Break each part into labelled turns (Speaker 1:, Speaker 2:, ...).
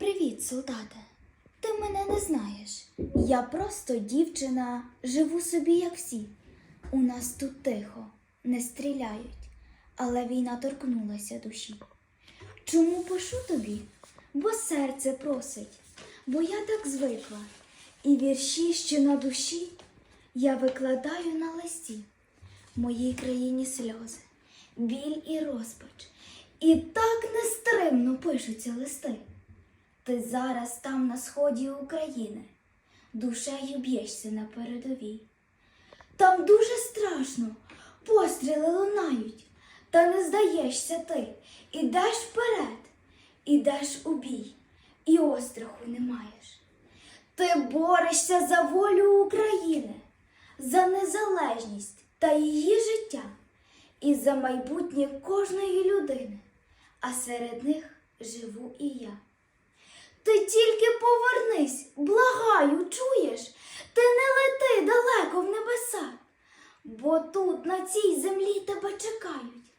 Speaker 1: Привіт, солдате. Ти мене не знаєш. Я просто дівчина, живу собі, як всі. У нас тут тихо, не стріляють, але війна торкнулася душі. Чому пишу тобі? Бо серце просить, бо я так звикла. І вірші, що на душі, я викладаю на листі. Моїй країні сльози, біль і розпач. І так нестримно пишуться листи. Ти зараз там на сході України, душею б'єшся на передовій. Там дуже страшно, постріли лунають, та не здаєшся ти. Ідеш вперед, ідеш у бій, і остраху не маєш. Ти борешся за волю України, за незалежність та її життя, і за майбутнє кожної людини, а серед них живу і я. Ти тільки повернись, благаю, чуєш? Ти не лети далеко в небеса, бо тут, на цій землі, тебе чекають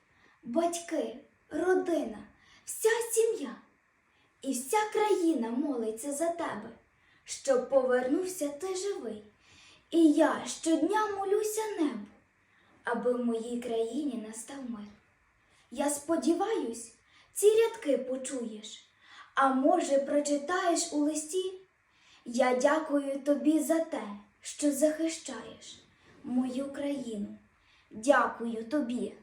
Speaker 1: батьки, родина, вся сім'я. І вся країна молиться за тебе, щоб повернувся ти живий. І я щодня молюся небу, аби в моїй країні настав мир. Я сподіваюсь, ці рядки почуєш, а може, прочитаєш у листі? Я дякую тобі за те, що захищаєш мою країну. Дякую тобі